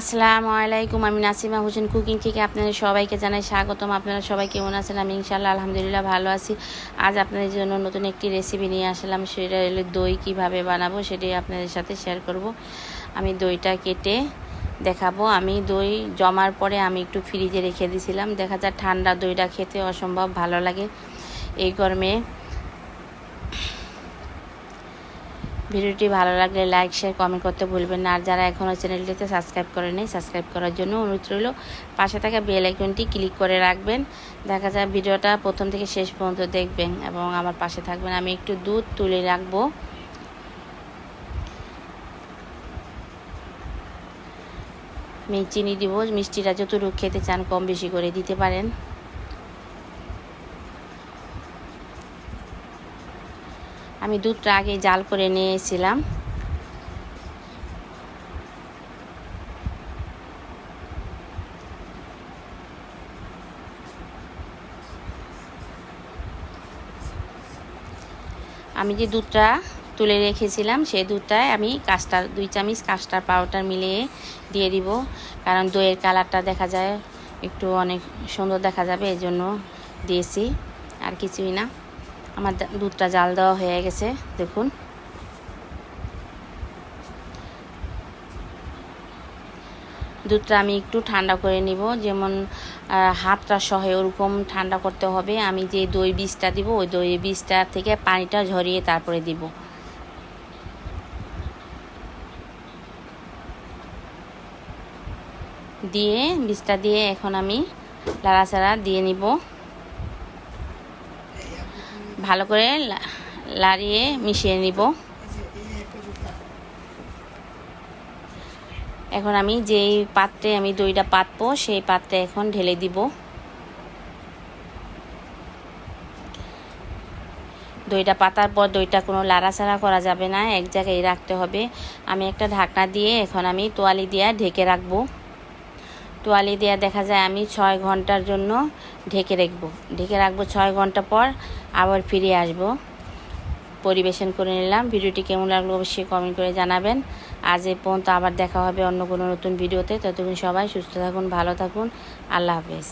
আসসালামু আলাইকুম, আমি নাসিমা হোসেন কুকিং থেকে আপনাদের সবাইকে জানাই স্বাগতম। আপনারা সবাই কেমন আছেন? আমি ইনশাল্লাহ আলহামদুলিল্লাহ ভালো আছি। আজ আপনাদের জন্য নতুন একটি রেসিপি নিয়ে আসলাম। সেটা হলো দই কীভাবে বানাবো সেটাই আপনাদের সাথে শেয়ার করব। আমি দইটা কেটে দেখাবো। আমি দই জমার পরে আমি একটু ফ্রিজে রেখে দিয়েছিলাম দেখা যায় ঠান্ডা দইটা খেতে অসম্ভব ভালো লাগে। এই গরমে ভিডিওটি ভালো লাগলে লাইক শেয়ার কমেন্ট করতে ভুলবেন না। আর যারা এখনও চ্যানেলটিতে সাবস্ক্রাইব করে নেই সাবস্ক্রাইব করার জন্য অনুরোধ রইল। পাশে থাকা বেল আইকনটি ক্লিক করে রাখবেন। দেখা যায় ভিডিওটা প্রথম থেকে শেষ পর্যন্ত দেখবেন এবং আমার পাশে থাকবেন। আমি একটু দুধ তুলে রাখব। চিনি দিব, মিষ্টিটা যতটুকু খেতে চান কম বেশি করে দিতে পারেন। আমি দুধটা আগে জাল করে নিয়েছিলাম। আমি যে দুধটা তুলে রেখেছিলাম, সেই দুধটায় আমি কাস্টার, দুই চামচ কাস্টার পাউডার মিলিয়ে দিয়ে দিব। কারণ দইয়ের কালারটা দেখা যায় একটু অনেক সুন্দর দেখা যাবে এই জন্য দিয়েছি। আর কিছুই না। আমার দুধটা জাল দেওয়া হয়ে গেছে, দেখুন। দুধটা আমি একটু ঠান্ডা করে নিব, যেমন হাতটা সহ ওরকম ঠান্ডা করতে হবে। আমি যে দই বীজটা দিব, ওই দই বীজটা থেকে পানিটা ঝরিয়ে তারপরে দিব। দিয়ে, বীজটা দিয়ে এখন আমি লাড়াচাড়া দিয়ে নিব। ভালো করে লাড়িয়ে মিশিয়ে নিব। এখন আমি যেই পাত্রে আমি দইটা পাতবো, সেই পাত্রে এখন ঢেলে দিব। দইটা পাতার পর দইটা কোনো লাড়াচাড়া করা যাবে না, এক জায়গায় রাখতে হবে। আমি একটা ঢাকনা দিয়ে এখন আমি তোয়ালি দিয়ে ঢেকে রাখব। তোয়ালি দেওয়া দেখা যায় আমি ছয় ঘণ্টার জন্য ঢেকে রাখব। ঢেকে রাখব ছয় ঘণ্টা পর আবার ফিরে আসব। পরিবেশন করে নিলাম। ভিডিওটি কেমন লাগল অবশ্যই কমেন্ট করে জানাবেন। আজ এ পর্যন্ত আবার দেখা হবে অন্য কোনো নতুন ভিডিওতে। ততক্ষণ সবাই সুস্থ থাকুন, ভালো থাকুন। আল্লাহ হাফেজ।